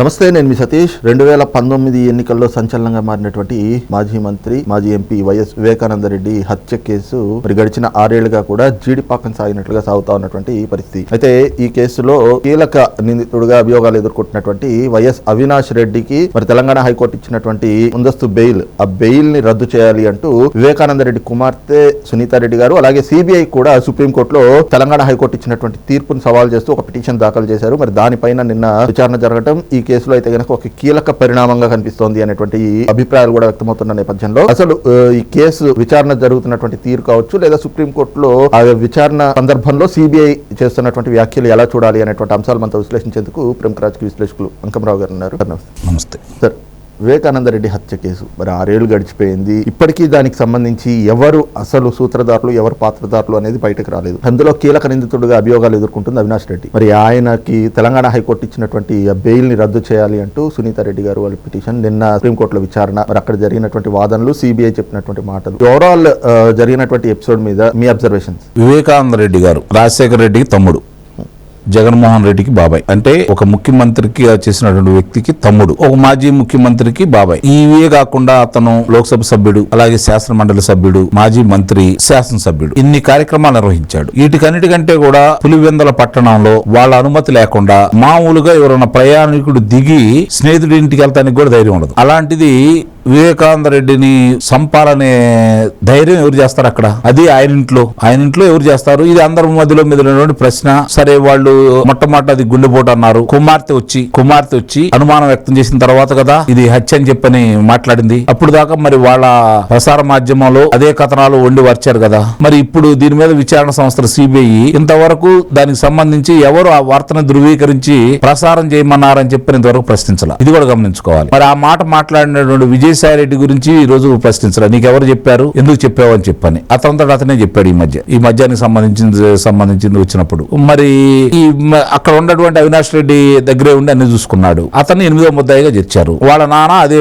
నమస్తే నేను మీ సతీష్. రెండు వేల పంతొమ్మిది ఎన్నికల్లో సంచలనంగా మారినటువంటి మాజీ మంత్రి మాజీ ఎంపీ వైఎస్ వివేకానంద రెడ్డి హత్య కేసు మరి గడిచిన ఆరేళ్ళుగా కూడా జీడిపాకం సాగినట్లుగా సాగుతా ఉన్నటువంటి పరిస్థితి. అయితే ఈ కేసులో కీలక నిందితుడుగా అభియోగాలు ఎదుర్కొంటున్నటువంటి వైఎస్ అవినాష్ రెడ్డికి మరి తెలంగాణ హైకోర్టు ఇచ్చినటువంటి ముందస్తు బెయిల్. ఆ బెయిల్ని రద్దు చేయాలి అంటూ వివేకానంద రెడ్డి కుమార్తె సునీతారెడ్డి గారు అలాగే సిబిఐ కూడా సుప్రీంకోర్టులో తెలంగాణ హైకోర్టు ఇచ్చినటువంటి తీర్పును సవాల్ చేస్తూ ఒక పిటిషన్ దాఖలు చేశారు. మరి దానిపైన నిన్న విచారణ జరగడం ఈ కేసులో అయితే కనుక ఒక కీలక పరిణామంగా కనిపిస్తోంది అనేటువంటి అభిప్రాయాలు కూడా వ్యక్తమవుతున్న నేపథ్యంలో. అసలు ఈ కేసు విచారణ జరుగుతున్నటువంటి తీరు కావచ్చు లేదా సుప్రీంకోర్టులో ఆ విచారణ సందర్భంలో సిబిఐ చేస్తున్నటువంటి వ్యాఖ్యలు ఎలా చూడాలి అనేటువంటి అంశాలు మనతో విశ్లేషించేందుకు ప్రముఖ రాజకీయ విశ్లేషకులు అంకమరావు గారు ఉన్నారు. నమస్తే. సార్ వివేకానంద రెడ్డి హత్య కేసు. మరి ఆరేళ్ళు గడిచిపోయింది. ఇప్పటికీ దానికి సంబంధించి ఎవరు అసలు సూత్రధారులు ఎవరు పాత్రధారులు అనేది బయటకు రాలేదు. అందులో కీలక నిందితుడుగా అభియోగాలు ఎదుర్కొంటుంది అవినాష్ రెడ్డి. మరి ఆయనకి తెలంగాణ హైకోర్టు ఇచ్చినటువంటి బెయిల్ని రద్దు చేయాలి అంటూ సునీత రెడ్డి గారు వాళ్ళ పిటిషన్ నిన్న సుప్రీంకోర్టులో విచారణ. మరి అక్కడ జరిగినటువంటి వాదనలు సిబిఐ చెప్పినటువంటి మాటలు. ఓవరాల్ జరిగినటువంటి ఎపిసోడ్ మీద మీ అబ్జర్వేషన్స్ వివేకానంద రెడ్డి గారు రాజశేఖర రెడ్డికి తమ్ముడు. జగన్మోహన్ రెడ్డికి బాబాయ్. అంటే ఒక ముఖ్యమంత్రికి చేసినటువంటి వ్యక్తికి తమ్ముడు. ఒక మాజీ ముఖ్యమంత్రికి బాబాయ్. ఇవే కాకుండా అతను లోక్సభ సభ్యుడు అలాగే శాసన మండలి సభ్యుడు మాజీ మంత్రి శాసనసభ్యుడు. ఇన్ని కార్యక్రమాలు నిర్వహించాడు. వీటికన్నిటికంటే కూడా పులివెందల పట్టణంలో వాళ్ళ అనుమతి లేకుండా మామూలుగా ఎవరైనా ప్రయాణికుడు దిగి స్నేహితుడి ఇంటికి వెళ్తానికి కూడా ధైర్యం ఉండదు. అలాంటిది వివేకానంద రెడ్డిని సంపాలనే ధైర్యం ఎవరు చేస్తారు అక్కడ? అది ఆయన ఇంట్లో. ఆయన ఇంట్లో ఎవరు చేస్తారు? ఇది అందరి మధ్యలో మెదిలినటువంటి ప్రశ్న. సరే వాళ్ళు మొట్టమొదటి అది గుండెపోటు అన్నారు. కుమార్తె వచ్చి కుమార్తె వచ్చి అనుమానం వ్యక్తం చేసిన తర్వాత కదా ఇది హత్య అని చెప్పని మాట్లాడింది. అప్పుడు దాకా మరి వాళ్ళ ప్రసార మాధ్యమంలో అదే కథనాలు వండి వచ్చారు కదా. మరి ఇప్పుడు దీని మీద విచారణ సంస్థలు సిబిఐ ఇంతవరకు దానికి సంబంధించి ఎవరు ఆ వార్తను ధృవీకరించి ప్రసారం చేయమన్నారని చెప్పి ఇంతవరకు ప్రశ్నించాలి. ఇది కూడా గమనించుకోవాలి. మరి ఆ మాట మాట్లాడినటువంటి విజయసాయి రెడ్డి గురించి ఈ రోజు నీకు నీకెవరు చెప్పారు? ఎందుకు చెప్పావు అని చెప్పని. అతనంతట అతనే చెప్పాడు ఈ మధ్య. ఈ మధ్యానికి సంబంధించింది సంబంధించింది వచ్చినప్పుడు. మరి ఈ అక్కడ ఉన్నటువంటి అవినాష్ రెడ్డి దగ్గరే ఉండి అన్ని చూసుకున్నాడు. అతన్ని ఎనిమిదో ముద్దాయిగా చేర్చారు. వాళ్ళ నాన్న అదే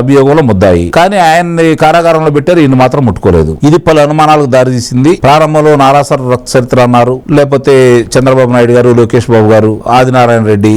అభియోగంలో ముద్దాయి. కానీ ఆయన్ని కారాగారంలో పెట్టారు ఈయన మాత్రం ముట్టుకోలేదు. ఇది పలు అనుమానాలకు దారితీసింది. ప్రారంభంలో నారాసర రక్త చరిత్ర అన్నారు. లేకపోతే చంద్రబాబు నాయుడు గారు లోకేష్ బాబు గారు ఆదినారాయణ రెడ్డి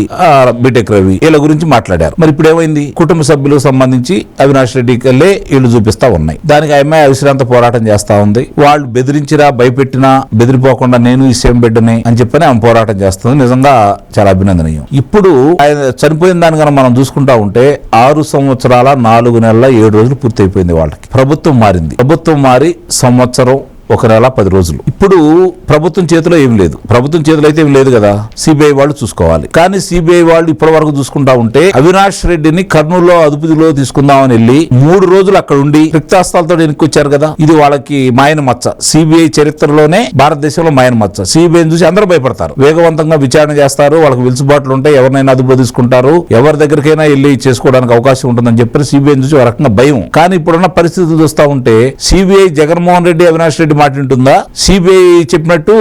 బీటెక్ రవి వీళ్ళ గురించి మాట్లాడారు. మరి ఇప్పుడు ఏమైంది? కుటుంబ సభ్యులకు సంబంధించి అవినాష్ రెడ్డి కల్లే వీళ్ళు చూపిస్తా ఉన్నాయి. దానికి ఆ అమ్మాయి అవిశ్రాంత పోరాటం చేస్తా ఉంది. వాళ్ళు బెదిరించినా భయపెట్టినా బెదిరిపోకుండా నేను ఈ సేమ్ బిడ్డని అని చెప్పని ఆమె పోరాటం చేస్తుంది. నిజంగా చాలా అభినందనీయం. ఇప్పుడు ఆయన చనిపోయిన దాని కనుక మనం చూసుకుంటా ఉంటే ఆరు సంవత్సరాల నాలుగు నెలల ఏడు రోజులు పూర్తయిపోయింది వాళ్ళకి. ప్రభుత్వం మారింది. ప్రభుత్వం మారి సంవత్సరం ఒక నెల పది రోజులు. ఇప్పుడు ప్రభుత్వం చేతిలో ఏం లేదు. ప్రభుత్వం చేతిలో అయితే ఏం లేదు కదా? సిబిఐ వాళ్ళు చూసుకోవాలి. కానీ సిబిఐ వాళ్ళు ఇప్పటి వరకు చూసుకుంటా ఉంటే అవినాష్ రెడ్డిని కర్నూలులో అదుపులో తీసుకుందామని వెళ్ళి మూడు రోజులు అక్కడ ఉండి రిక్తాస్తాలతో వెనక్కి వచ్చారు కదా? ఇది వాళ్ళకి మాయన మచ్చ. సిబిఐ చరిత్రలోనే భారతదేశంలో మాయన మచ్చ. సిబిఐ చూసి అందరూ భయపడతారు. వేగవంతంగా విచారణ చేస్తారు. వాళ్ళకి వెలుసుబాట్లు ఉంటాయి. ఎవరినైనా అదుపులో తీసుకుంటారు. ఎవరి దగ్గరికైనా వెళ్ళి చేసుకోవడానికి అవకాశం ఉంటుందని చెప్పి సిబిఐని చూసి ఒక రకంగా భయం. కానీ ఇప్పుడున్న పరిస్థితులు చూస్తా ఉంటే సిబిఐ జగన్మోహన్ రెడ్డి అవినాష్ రెడ్డి మాట వింటుందా సిబిఐ చెప్పినట్టు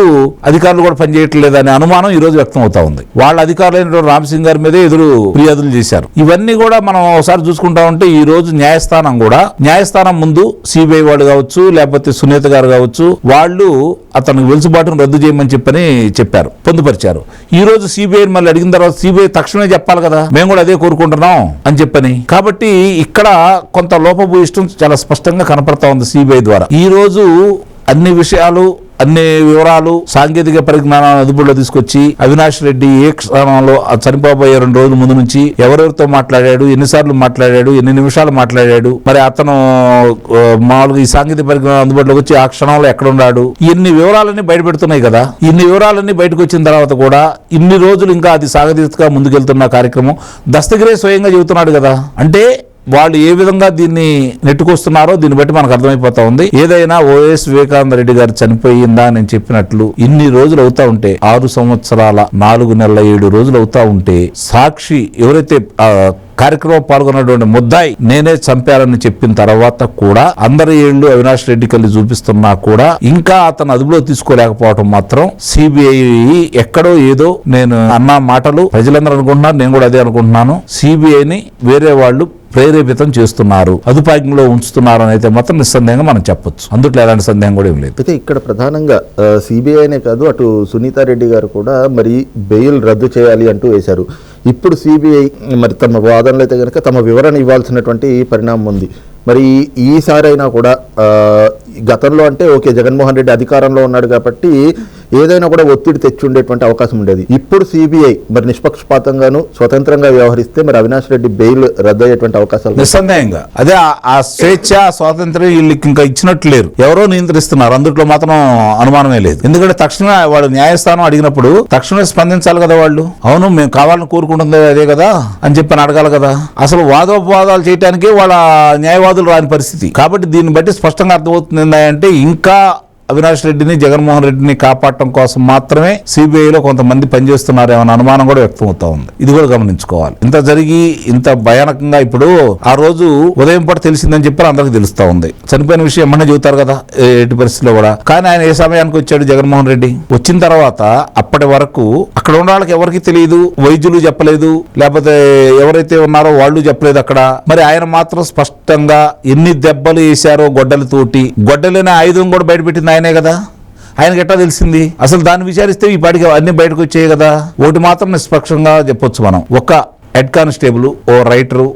అధికారులు కూడా పనిచేయట్లేదు అనే అనుమానం ఈ రోజు వ్యక్తం అవుతా ఉంది. వాళ్ళ అధికారులైనటువంటి రామ్ సింగ్ గారి మీదే ఎదురు ఫిర్యాదులు చేశారు. ఇవన్నీ కూడా మనం ఒకసారి చూసుకుంటా ఉంటే ఈ రోజు న్యాయస్థానం కూడా న్యాయస్థానం ముందు సిబిఐ వాళ్ళు కావచ్చు లేకపోతే సునీత గారు కావచ్చు వాళ్ళు అతనికి వెలుసుబాటును రద్దు చేయమని చెప్పని చెప్పారు పొందుపరిచారు. ఈ రోజు సిబిఐ మళ్ళీ అడిగిన తర్వాత సిబిఐ తక్షణమే చెప్పాలి కదా మేము కూడా అదే కోరుకుంటున్నాం అని చెప్పని. కాబట్టి ఇక్కడ కొంత లోపభూయిష్టం చాలా స్పష్టంగా కనపడతా ఉంది సిబిఐ ద్వారా. ఈ రోజు అన్ని విషయాలు అన్ని వివరాలు సాంకేతిక పరిజ్ఞానాన్ని అదుపులో తీసుకొచ్చి అవినాష్ రెడ్డి ఏ క్షణంలో చనిపోబోయే రెండు రోజుల ముందు నుంచి ఎవరెవరితో మాట్లాడాడు ఎన్నిసార్లు మాట్లాడాడు ఎన్ని నిమిషాలు మాట్లాడాడు మరి అతను మామూలుగా ఈ సాంకేతిక పరిజ్ఞానం అందుబాటులోకి వచ్చి ఆ క్షణంలో ఎక్కడున్నాడు? ఇన్ని వివరాలన్నీ బయటపెడుతున్నాయి కదా. ఇన్ని వివరాలన్నీ బయటకు వచ్చిన తర్వాత కూడా ఇన్ని రోజులు ఇంకా అది సాగతీతగా ముందుకెళ్తున్న కార్యక్రమం దస్తగిరే స్వయంగా చెబుతున్నాడు కదా. అంటే వాళ్ళు ఏ విధంగా దీన్ని నెట్టుకొస్తున్నారో దీన్ని బట్టి మనకు అర్థమైపోతా ఉంది. ఏదైనా ఓఎస్ వివేకానంద రెడ్డి గారు చనిపోయిందా నేను చెప్పినట్లు ఇన్ని రోజులు అవుతా ఉంటే ఆరు సంవత్సరాల నాలుగు నెలల ఏడు రోజులు అవుతా ఉంటే సాక్షి ఎవరైతే కార్యక్రమం పాల్గొన్నటువంటి ముద్దాయి నేనే చంపారని చెప్పిన తర్వాత కూడా అందరి ఏళ్ళు అవినాష్ రెడ్డి కల్లి చూపిస్తున్నా కూడా ఇంకా అతను అదుపులో తీసుకోలేకపోవడం మాత్రం సిబిఐ ఎక్కడో ఏదో నేను అన్న మాటలు ప్రజలందరూ అనుకుంటున్నారు నేను కూడా అదే అనుకుంటున్నాను. సిబిఐని వేరే వాళ్ళు ప్రేరేపితం చేస్తున్నారు అదుపాయంలో ఉంచుతున్నారు అయితే మాత్రం నిస్సందేహంగా మనం చెప్పొచ్చు. అందుట్లో ఎలాంటి సందేహం కూడా ఏం లేదు. అయితే ఇక్కడ ప్రధానంగా సిబిఐనే కాదు అటు సునీతారెడ్డి గారు కూడా మరి బెయిల్ రద్దు చేయాలి అంటూ వేశారు. ఇప్పుడు సిబిఐ మరి తమ వాదనలు అయితే కనుక తమ వివరణ ఇవ్వాల్సినటువంటి పరిణామం ఉంది. మరి ఈసారి అయినా కూడా గతంలో అంటే ఓకే జగన్మోహన్ రెడ్డి అధికారంలో ఉన్నాడు కాబట్టి ఏదైనా కూడా ఒత్తిడి తెచ్చి ఉండేటువంటి అవకాశం ఉండేది. ఇప్పుడు సిబిఐ మరి నిష్పక్షపాతంగాను స్వతంత్రంగా వ్యవహరిస్తే మరి అవినాష్ రెడ్డి బెయిల్ రద్దయ్యేటువంటి అవకాశాలు నిస్సందేహంగా. అదే ఆ- స్వేచ్ఛ స్వాతంత్రం స్వాతంత్ర్యం వీళ్ళకి ఇంకా ఇచ్చినట్లు లేరు. ఎవరో నియంత్రిస్తున్నారు. అందుట్లో మాత్రం అనుమానమే లేదు. ఎందుకంటే తక్షణమే వాళ్ళు న్యాయస్థానం అడిగినప్పుడు తక్షణమే స్పందించాలి కదా వాళ్ళు. అవును మేము కావాలని కోరుకుంటుంది అదే కదా అని చెప్పి అని అడగాలి కదా. అసలు వాదోపవాదాలు చేయడానికి వాళ్ళ న్యాయవాదులు రాని పరిస్థితి. కాబట్టి దీన్ని బట్టి స్పష్టంగా అర్థమవుతుంది అంటే ఇంకా అవినాష్ రెడ్డిని జగన్మోహన్ రెడ్డిని కాపాడటం కోసం మాత్రమే సిబిఐలో కొంతమంది పనిచేస్తున్నారేమన్న అనుమానం కూడా వ్యక్తమవుతా ఉంది. ఇది కూడా గమనించుకోవాలి. ఇంత జరిగి ఇంత భయానకంగా ఇప్పుడు ఆ రోజు ఉదయం పూట తెలిసిందని చెప్పి అందరికి తెలుస్తా ఉంది. చనిపోయిన విషయం ఏమన్నా చెబుతారు కదా? ఎట్టి పరిస్థితిలో కూడా. కానీ ఆయన ఏ సమయానికి వచ్చాడు జగన్మోహన్ రెడ్డి? వచ్చిన తర్వాత అప్పటి వరకు అక్కడ ఉన్న వాళ్ళకి ఎవరికి తెలియదు వైద్యులు చెప్పలేదు. లేకపోతే ఎవరైతే ఉన్నారో వాళ్ళు చెప్పలేదు అక్కడ. మరి ఆయన మాత్రం స్పష్టంగా ఎన్ని దెబ్బలు వేశారో గొడ్డలతోటి గొడ్డలైన ఆయుధం కూడా బయటపెట్టింది ఆయనే కదా? ఆయనకి ఎట్లా తెలిసింది? అసలు దాన్ని విచారిస్తే ఈ పాటికి అన్ని బయటకు వచ్చాయి కదా? ఒకటి మాత్రం నిష్పక్షంగా చెప్పొచ్చు మనం. ఒక హెడ్ కానిస్టేబుల్ ఓ రైటరు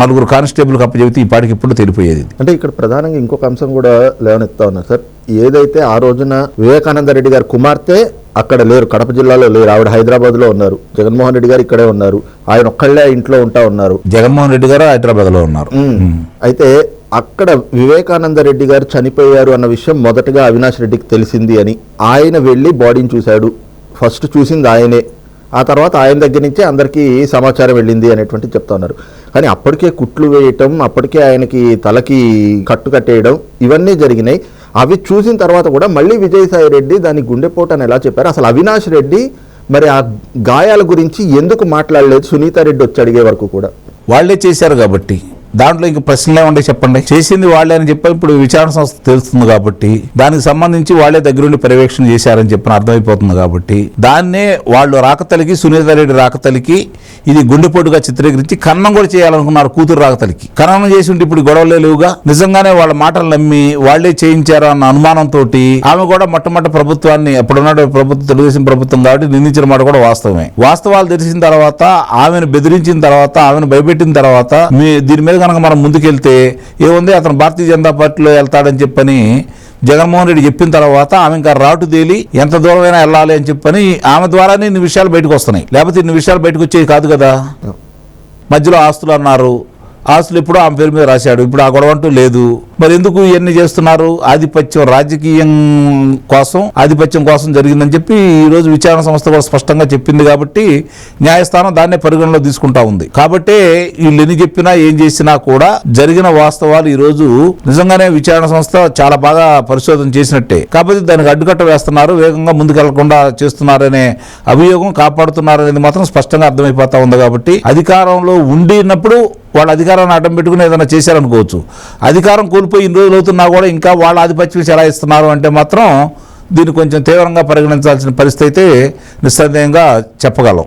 నలుగురు కానిస్టేబుల్కి అప్పచెబితే ఈ పాటికి ఇప్పుడు తెలిపోయేది. అంటే ఇక్కడ ప్రధానంగా ఇంకొక అంశం కూడా లేవనెత్తా ఉన్నారు సార్. ఏదైతే ఆ రోజున వివేకానంద రెడ్డి గారి కుమార్తె అక్కడ లేరు కడప జిల్లాలో లేరు ఆవిడ హైదరాబాద్లో ఉన్నారు. జగన్మోహన్ రెడ్డి గారు ఇక్కడే ఉన్నారు. ఆయన ఒక్కళ్ళే ఇంట్లో ఉంటా ఉన్నారు. జగన్మోహన్ రెడ్డి గారు హైదరాబాద్లో ఉన్నారు. అయితే అక్కడ వివేకానంద రెడ్డి గారు చనిపోయారు అన్న విషయం మొదటగా అవినాష్ రెడ్డికి తెలిసింది అని ఆయన వెళ్ళి బాడీని చూశాడు. ఫస్ట్ చూసింది ఆయనే. ఆ తర్వాత ఆయన దగ్గర నుంచే అందరికీ సమాచారం వెళ్ళింది అనేటువంటి చెప్తా ఉన్నారు. కానీ అప్పటికే కుట్లు వేయటం అప్పటికే ఆయనకి తలకి కట్టు కట్టేయడం ఇవన్నీ జరిగినాయి. అవి చూసిన తర్వాత కూడా మళ్ళీ విజయసాయి రెడ్డి దాని గుండెపోటు అని ఎలా చెప్పారు? అసలు అవినాష్ రెడ్డి మరి ఆ గాయాల గురించి ఎందుకు మాట్లాడలేదు? సునీత రెడ్డి వచ్చి అడిగే వరకు కూడా. వాళ్ళే చేశారు కాబట్టి. దాంట్లో ఇంక ప్రశ్నలే ఉండే చెప్పండి? చేసింది వాళ్ళే అని చెప్పి ఇప్పుడు విచారణ సంస్థ తెలుస్తుంది కాబట్టి దానికి సంబంధించి వాళ్ళే దగ్గరుండి పర్యవేక్షణ చేశారని చెప్పిన అర్థమైపోతుంది కాబట్టి దాన్నే వాళ్ళు రాకతలికి సునీత రెడ్డి రాకతలికి ఇది గుండెపోటుగా చిత్రీకరించి కన్నం కూడా చేయాలనుకున్నారు కూతురు రాకతలికి కన్నం చేసి ఉంటే ఇప్పుడు గొడవలే లేవుగా? నిజంగానే వాళ్ళ మాటలు నమ్మి వాళ్ళే చేయించారు అన్న అనుమానంతో ఆమె కూడా మొట్టమొదటి ప్రభుత్వాన్ని అప్పుడున్న ప్రభుత్వం తెలుగుదేశం ప్రభుత్వం కాబట్టి నిందించిన మాట కూడా వాస్తవమే. వాస్తవాలు తెలిసిన తర్వాత ఆమెను బెదిరించిన తర్వాత ఆమెను భయపెట్టిన తర్వాత మీ దీని మీద కనుక మనం ముందుకెళ్తే ఏముంది అతను భారతీయ జనతా పార్టీలో వెళ్తాడని చెప్పని జగన్మోహన్ రెడ్డి చెప్పిన తర్వాత ఆమె ఇంకా రాటు తేలి ఎంత దూరమైనా వెళ్ళాలి అని చెప్పని ఆమె ద్వారానే ఇన్ని విషయాలు బయటకు వస్తున్నాయి. లేకపోతే ఇన్ని విషయాలు బయటకు వచ్చేవి కాదు కదా? మధ్యలో ఆస్తులు అన్నారు ఆస్తులు ఇప్పుడు ఆమె పేరు మీద రాశాడు. ఇప్పుడు ఆ గొడవ అంటూ లేదు. మరి ఎందుకు ఇవన్నీ చేస్తున్నారు? ఆధిపత్యం రాజకీయం కోసం ఆధిపత్యం కోసం జరిగిందని చెప్పి ఈ రోజు విచారణ సంస్థ కూడా స్పష్టంగా చెప్పింది కాబట్టి న్యాయస్థానం దాన్నే పరిగణలో తీసుకుంటా ఉంది. కాబట్టి వీళ్ళు ఎన్ని చెప్పినా ఏం చేసినా కూడా జరిగిన వాస్తవాలు ఈ రోజు నిజంగానే విచారణ సంస్థ చాలా బాగా పరిశోధన చేసినట్టే. కాకపోతే దానికి అడ్డుకట్ట వేస్తున్నారు వేగంగా ముందుకెళ్ళకుండా చేస్తున్నారనే అభియోగం కాపాడుతున్నారనేది మాత్రం స్పష్టంగా అర్థమైపోతా ఉంది కాబట్టి అధికారంలో ఉండినప్పుడు వాళ్ళ అధికారాన్ని అడ్డం పెట్టుకుని ఏదైనా చేశారనుకోవచ్చు. అధికారం కోల్పోయి ఇన్ని రోజులు అవుతున్నా కూడా ఇంకా వాళ్ళ ఆధిపత్యం చెలాయిస్తున్నారు అంటే మాత్రం దీన్ని కొంచెం తీవ్రంగా పరిగణించాల్సిన పరిస్థితి అయితే నిస్సందేహంగా చెప్పగలం.